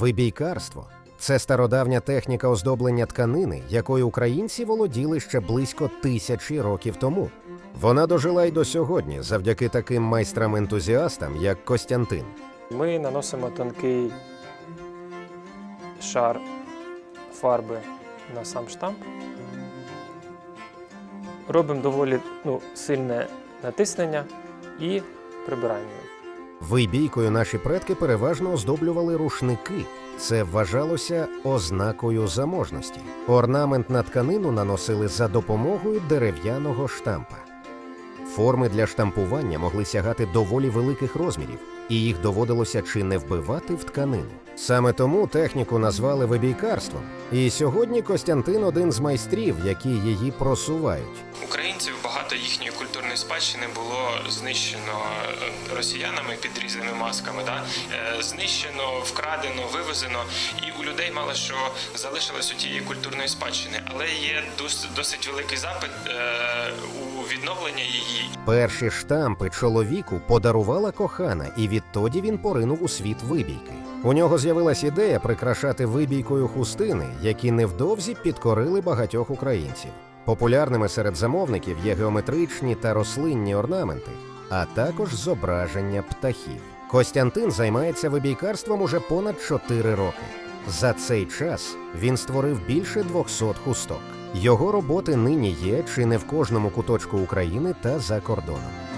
Вибійкарство це стародавня техніка оздоблення тканини, якою українці володіли ще близько тисячі років тому. Вона дожила й до сьогодні завдяки таким майстрам-ентузіастам, як Костянтин. Ми наносимо тонкий шар фарби на сам штамп. Робимо доволі ну, сильне натиснення і прибираємо. Вибійкою наші предки переважно оздоблювали рушники. Це вважалося ознакою заможності. Орнамент на тканину наносили за допомогою дерев'яного штампа. Форми для штампування могли сягати доволі великих розмірів, і їх доводилося чи не вбивати в тканину. Саме тому техніку назвали вибійкарством. І сьогодні Костянтин один з майстрів, які її просувають. Українців багато їхньої культурної спадщини було знищено е, росіянами під різними масками. Да? Е, Знищено, вкрадено, вивезено, і у людей мало що залишилось у тієї культурної спадщини, але є дос- досить великий запит е, у відновлення її Перші штампи чоловіку подарувала кохана, і відтоді він поринув у світ вибійки. У нього з'явилась ідея прикрашати вибійкою хустини, які невдовзі підкорили багатьох українців. Популярними серед замовників є геометричні та рослинні орнаменти, а також зображення птахів. Костянтин займається вибійкарством уже понад 4 роки. За цей час він створив більше 200 хусток. Його роботи нині є чи не в кожному куточку України та за кордоном.